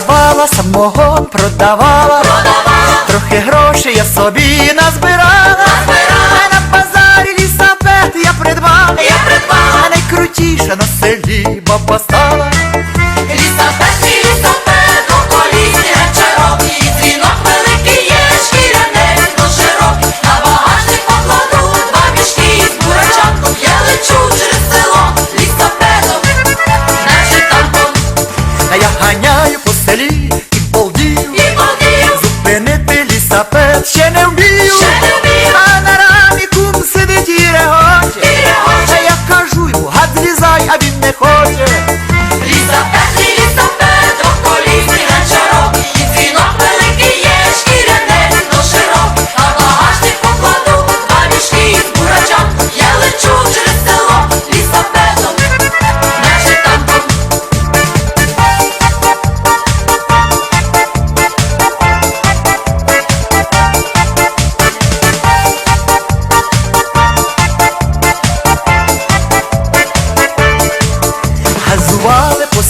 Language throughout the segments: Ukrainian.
давала, самого продавала, продавала. трохи грошей я собі назбирала, назбирала. А на базарі лісапет я придбала, я придбала. а найкрутіша на селі баба стала. Tiene peli sapet, tiene un bio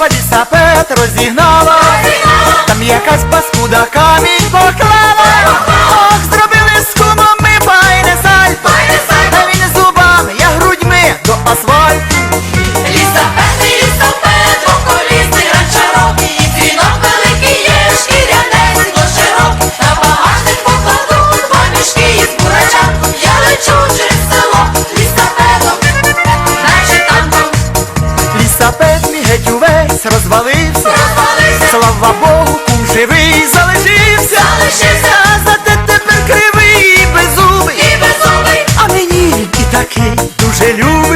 Водіста пет розігнала, розігнала. там якась. весь розвалився, розвалився, слава Богу, живий залишився, залишився, а зате тепер кривий і беззубий, і беззубий, а мені і такий дуже любий.